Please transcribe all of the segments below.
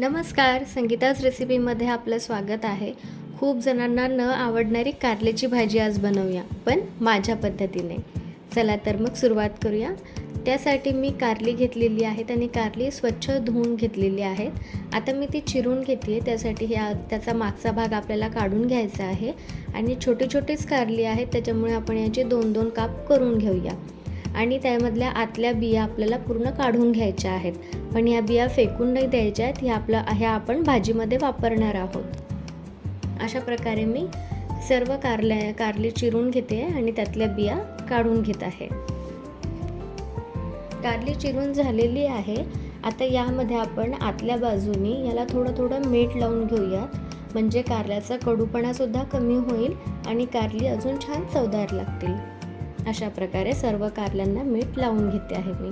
नमस्कार संगीताज रेसिपीमध्ये आपलं स्वागत आहे. खूप जणांना न आवडणारी कारल्याची भाजी आज बनवूया पण माझ्या पद्धतीने. चला तर मग सुरुवात करूया. त्यासाठी मी कारली घेतलेली आहेत आणि कारली स्वच्छ धुवून घेतलेली आहेत आता मी ती चिरून घेते आहे त्यासाठी ह्या त्याचा मागचा भाग आपल्याला काढून घ्यायचा आहे. आणि छोटी छोटीच कारली आहेत त्याच्यामुळे आपण याचे दोन दोन काप करून घेऊया. आणि त्यामधल्या आतल्या बिया आपल्याला पूर्ण काढून घ्यायच्या आहेत. पण ह्या बिया फेकून नाही द्यायच्या आहेत ह्या आपल्या ह्या आपण भाजीमध्ये वापरणार आहोत. अशा प्रकारे मी सर्व कारल्या कारली चिरून घेते आणि त्यातल्या बिया काढून घेत आहे. कारली चिरून झालेली आहे. आता यामध्ये आपण आतल्या बाजूनी याला थोडं थोडं मीठ लावून घेऊयात. म्हणजे कारल्याचा कडूपणासुद्धा कमी होईल आणि कारली अजून छान चवदार लागतील. अशा प्रकारे सर्व कारल्यांना मीठ लावून घेते आहे मी.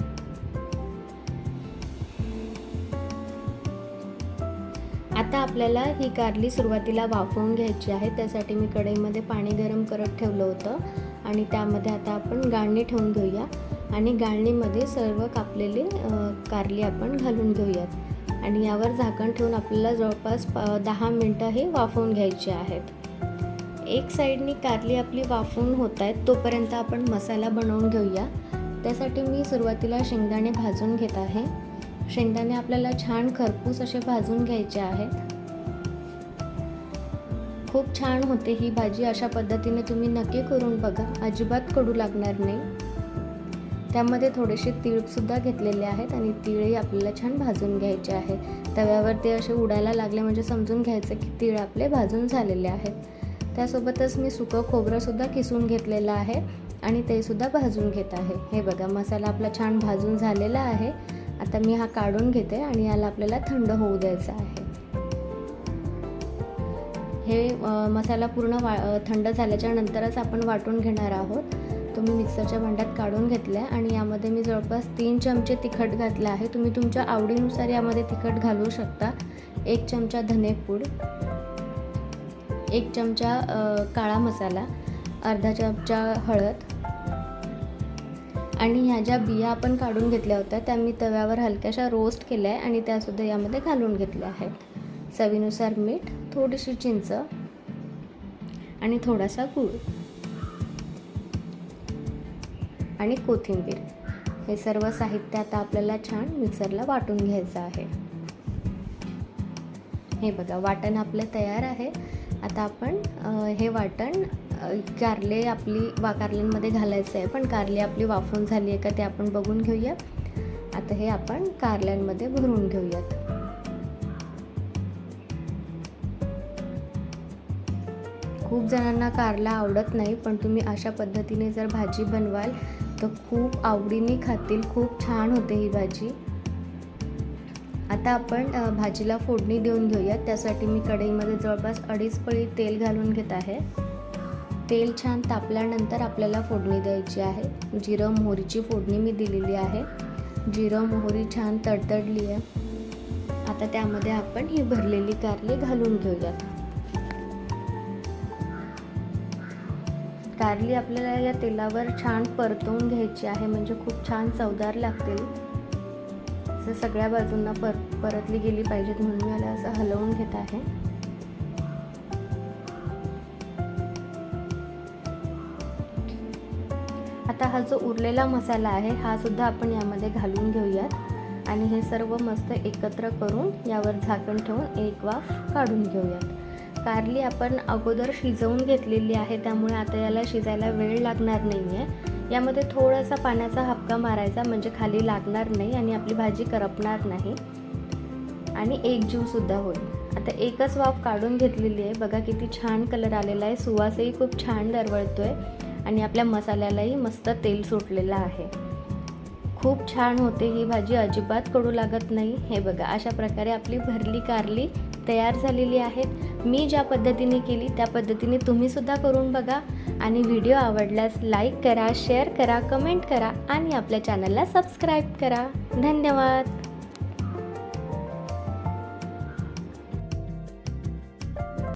आता आपल्याला ही कारली सुरुवातीला वाफवून घ्यायची आहे. त्यासाठी मी कढईमध्ये पाणी गरम करत ठेवलं होतं. आणि त्यामध्ये आता आपण गाळणी ठेवून घेऊया. आणि गाळणीमध्ये सर्व कापलेली कारली आपण घालून घेऊयात. आणि यावर झाकण ठेवून आपल्याला जवळपास दहा मिनटं हे वाफवून घ्यायचे आहेत. एक साईडनी कारली आपली वाफवून होत आहेत तोपर्यंत आपण मसाला बनवून घेऊया. त्यासाठी मी सुरुवातीला शेंगदाणे भाजून घेत आहे. शेंगदाणे आपल्याला छान खरपूस असे भाजून घ्यायचे आहेत. खूप छान होते ही भाजी अशा पद्धतीने तुम्ही नक्की करून बघा. अजिबात कडू लागणार नाही. त्यामध्ये थोडेसे तीळसुद्धा घेतलेले आहेत आणि तीळही आपल्याला छान भाजून घ्यायचे आहे तव्यावर ते असे उडायला लागले म्हणजे समजून घ्यायचं की तीळ आपले भाजून झालेले आहेत. त्यासोबतच मी सुकं खोबरंसुद्धा किसून घेतलेलं आहे आणि ते सुद्धा भाजून घेत आहे. हे बघा मसाला आपला छान भाजून झालेला आहे. आता मी हा काढून घेते आणि याला आपल्याला थंड होऊ द्यायचा आहे. हे मसाला पूर्ण वा थंड झाल्याच्या नंतरच आपण वाटून घेणार आहोत. तो मी मिक्सरच्या भांड्यात काढून घेतला आहे आणि यामध्ये मी जवळपास तीन चमचे तिखट घातलं आहे. तुम्ही तुमच्या आवडीनुसार यामध्ये तिखट घालू शकता. एक चमचा धनेपूड एक चमचा काळा मसाला अर्धा चमचा हळद आणि ह्या ज्या बिया आपण काढून घेतल्या होत्या त्या मी तव्यावर हलक्याशा रोस्ट केल्या आहे आणि त्यासुद्धा यामध्ये घालून घेतल्या आहेत. चवीनुसार मीठ थोडीशी चिंच आणि थोडासा गूळ आणि कोथिंबीर. हे सर्व साहित्य आता आपल्याला छान मिक्सरला वाटून घ्यायचं आहे. हे बघा वाटण आपलं तयार आहे. आता आपण हे वाटण कारले आपली वा कारल्यांमध्ये घालायचं आहे. पण कारली आपली वाफून झाली आहे का ते आपण बघून घेऊया. आता हे आपण कारल्यांमध्ये भरून घेऊयात. खूप जणांना कारला आवडत नाही पण तुम्ही अशा पद्धतीने जर भाजी बनवाल तर खूप आवडीने खातील. खूप छान होते ही भाजी. आता आपण भाजीला फोडणी देऊन घेऊयात. त्यासाठी मी कढईमध्ये जवळपास अडीच पळी तेल घालून घेत आहे. तेल छान तापल्यानंतर आपल्याला फोडणी द्यायची आहे. जिरं मोहरीची फोडणी मी दिलेली आहे. जिरं मोहरी छान तडतडली आहे. आता त्यामध्ये आपण ही भरलेली कारली घालून घेऊयात. कारली आपल्याला या तेलावर छान परतवून घ्यायची आहे. म्हणजे खूप छान चवदार लागतील. असं सगळ्या बाजूंना पर परतली गेली पाहिजेत म्हणून मी याला असं हलवून घेत आहे. आता हा जो उरलेला मसाला आहे हा सुद्धा आपण यामध्ये घालून घेऊयात. आणि हे सर्व मस्त एकत्र करून यावर झाकण ठेवून एक वाफ काढून घेऊयात. कारली आपण अगोदर शिजवून घेतलेली आहे त्यामुळे आता याला शिजायला वेळ लागणार नाही आहे यामध्ये थोडासा पाण्याचा हपका मारायचा म्हणजे खाली लागणार नाही आणि आपली भाजी करपणार नाही. आणि एक जीवसुद्धा होईल. आता एकच वाफ काढून घेतलेली आहे. बघा किती छान कलर आलेला आहे. सुवासही खूप छान दरवळतो आहे आणि आपल्या मसाल्यालाही मस्त तेल सुटलेलं आहे. खूप छान होते ही भाजी. अजिबात कडू लागत नाही. हे बघा अशा प्रकारे आपली भरली कारली तयार झालेली आहेत. मी ज्या पद्धतीने केली त्या पद्धतीने तुम्हीसुद्धा करून बघा. आणि व्हिडिओ आवडल्यास लाईक करा शेअर करा कमेंट करा आणि आपल्या चॅनलला सबस्क्राईब करा. धन्यवाद.